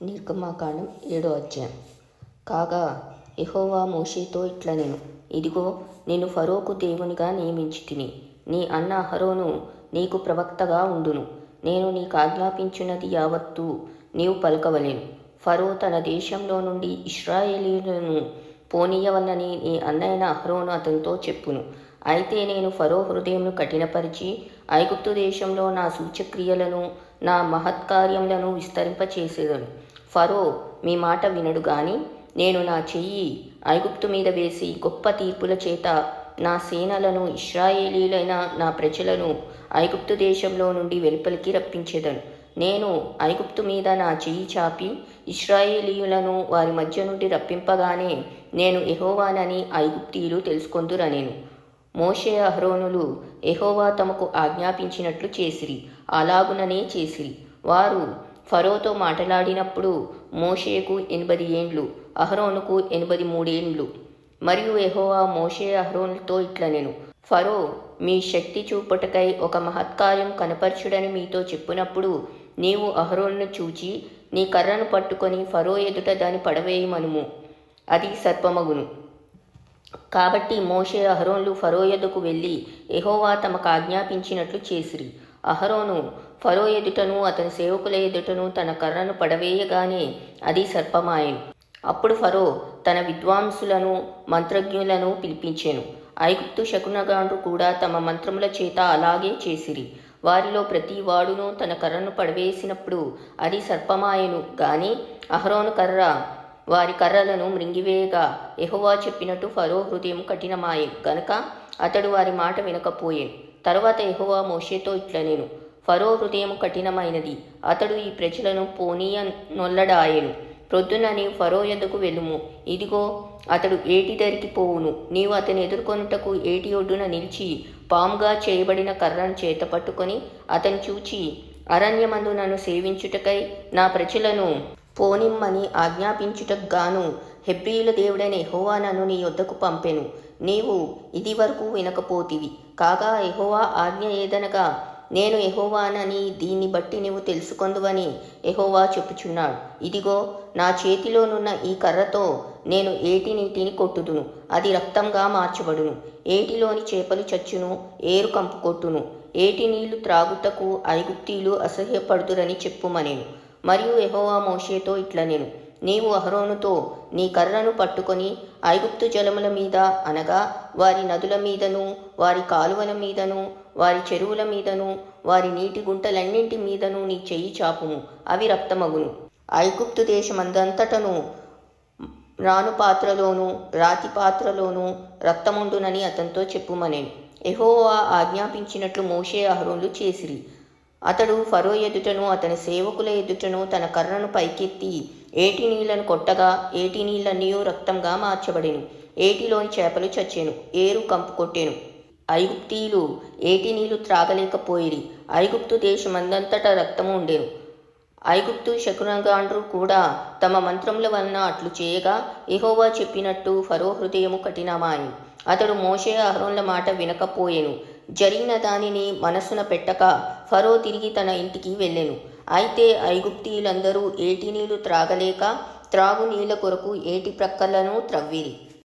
నిర్గమాకాండం ఏడో అధ్యాయం. కాగా ఎహోవా మోషేతో ఇట్లా నేను ఇదిగో నేను ఫరోకు దేవునిగా నియమించి తిని నీ అన్న అహరోను నీకు ప్రవక్తగా ఉండును. నేను నీకు ఆజ్ఞాపించినది యావత్తు నీవు పలకవలేను. ఫరో తన దేశంలో నుండి ఇస్రాయేలీలను పోనీయవలనని నీ అన్నయ్యన అహరోను అతనితో చెప్పును. అయితే నేను ఫరో హృదయంను కఠినపరిచి ఐగుప్తు దేశంలో నా సూచక్రియలను నా మహత్కార్యములను విస్తరింపచేసేదను. ఫరో మీ మాట వినడు గాని నేను నా చెయ్యి ఐగుప్తు మీద వేసి గొప్ప తీర్పుల చేత నా సేనలను ఇస్రాయేలీలైన నా ప్రజలను ఐగుప్తు దేశంలో నుండి వెలుపలికి రప్పించేదను. నేను ఐగుప్తు మీద నా చెయ్యి చాపి ఇస్రాయేలీయులను వారి మధ్య నుండి రప్పింపగానే నేను ఎహోవానని ఐగుప్తీయులు తెలుసుకొందురనేను. మోషే అహ్రోనులు ఎహోవా తమకు ఆజ్ఞాపించినట్లు చేసిరి అలాగుననే చేసిరి. వారు ఫరోతో మాట్లాడినప్పుడు మోషేకు ఎనభై ఏండ్లు అహరోనుకు ఎనభై మూడేండ్లు మరియు ఎహోవా మోషే అహరోనులతో ఇట్లా నేను ఫరో మీ శక్తి చూపుటకై ఒక మహత్కార్యం కనపరచుడని మీతో చెప్పినప్పుడు నీవు అహరోన్ను చూచి నీ కర్రను పట్టుకొని ఫరో ఎదుట దాని పడవేయమనుము. అది సర్పమగును. కాబట్టి మోషే అహరోన్లు ఫరో ఎదుకు వెళ్ళి ఎహోవా తమకు ఆజ్ఞాపించినట్లు చేసిరి. అహరోను ఫరో ఎదుటను అతని సేవకుల ఎదుటను తన కర్రను పడవేయగానే అది సర్పమాయం. అప్పుడు ఫరో తన విద్వాంసులను మంత్రజ్ఞులను పిలిపించెను. ఐగుప్తు శకునగాండ్రు కూడా తమ మంత్రముల చేత అలాగే చేసిరి. వారిలో ప్రతి వాడును తన కర్రను పడవేసినప్పుడు అది సర్పమాయను. గాని అహరోను కర్ర వారి కర్రలను మృంగివేయగా ఎహోవా చెప్పినట్టు ఫరో హృదయం కఠినమాయే. గనుక అతడు వారి మాట వినకపోయేను తరువాత ఎహోవా మోషేతో ఇట్లా నేను ఫరో హృదయం కఠినమైనది. అతడు ఈ ప్రజలను పోనీయ నొల్లడాయెను ప్రొద్దున నీవు ఫరో ఎద్దకు వెళ్ళుము. ఇదిగో అతడు ఏటి దరికి పోవును. నీవు అతని ఎదుర్కొనుటకు ఏటి ఒడ్డున నిలిచి పాముగా చేయబడిన కర్రను చేత పట్టుకొని అతను చూచి అరణ్యమందు నన్ను సేవించుటకై నా ప్రజలను పోనిమ్మని ఆజ్ఞాపించుటకు గాను హెబ్రీల దేవుడైన ఎహోవా నన్ను నీ యొద్దకు పంపెను. నీవు ఇది వరకు వినకపోతివి. కాగా ఎహోవా ఆజ్ఞ ఏదనగా నేను ఎహోవానని దీన్ని బట్టి నీవు తెలుసుకొందువని ఎహోవా చెప్పుచున్నాడు. ఇదిగో నా చేతిలోనున్న ఈ కర్రతో నేను ఏటి నీటిని కొట్టుదును అది రక్తంగా మార్చబడును. ఏటిలోని చేపలు చచ్చును ఏరు కంపు కొట్టును. ఏటి నీళ్ళు త్రాగుటకు ఐగుప్తీలు అసహ్యపడుదురని చెప్పుమనేను. మరియు ఎహోవా మోషేతో ఇట్ల నేను. నీవు అహరోనుతో నీ కర్రను పట్టుకొని ఐగుప్తు జలముల మీద అనగా వారి నదుల మీదను వారి కాలువల మీదను వారి చెరువుల మీదను వారి నీటి గుంటలన్నింటి మీదను నీ చెయ్యి చాపుము అవి రక్తమగును. ఐగుప్తు దేశమందంతటను రాను పాత్రలోను రాతి పాత్రలోను రక్తముండునని అతనితో చెప్పుమనేను. ఎహోవా ఆజ్ఞాపించినట్లు మోషే అహరోన్లు చేసిరి. అతడు ఫరో ఎదుటను అతని సేవకుల ఎదుటను తన కర్రను పైకెత్తి ఏటి నీళ్ళను కొట్టగా ఏటి నీళ్ళన్నీ రక్తంగా మార్చబడెను. ఏటిలోని చేపలు చచ్చెను ఏరు కంపు కొట్టెను. ఐగుప్తీయులు ఏటి నీళ్ళు త్రాగలేకపోయిరి. ఐగుప్తు దేశమందంతటా రక్తము ఉండేను. ఐగుప్తు శకునగాండ్రు కూడా తమ మంత్రముల వలన అట్లు చేయగా ఎహోవా చెప్పినట్టు ఫరో హృదయము కఠినమాయి అతడు మోషే అహరోన్ల మాట వినకపోయెను. జరిగిన దానిని మనస్సున పెట్టక ఫరో తిరిగి తన ఇంటికి వెళ్ళెను. అయితే ఐగుప్తీయులందరూ ఏటి నీళ్ళు త్రాగలేక త్రాగునీళ్ళ కొరకు ఏటి ప్రక్కలను త్రవ్విరి.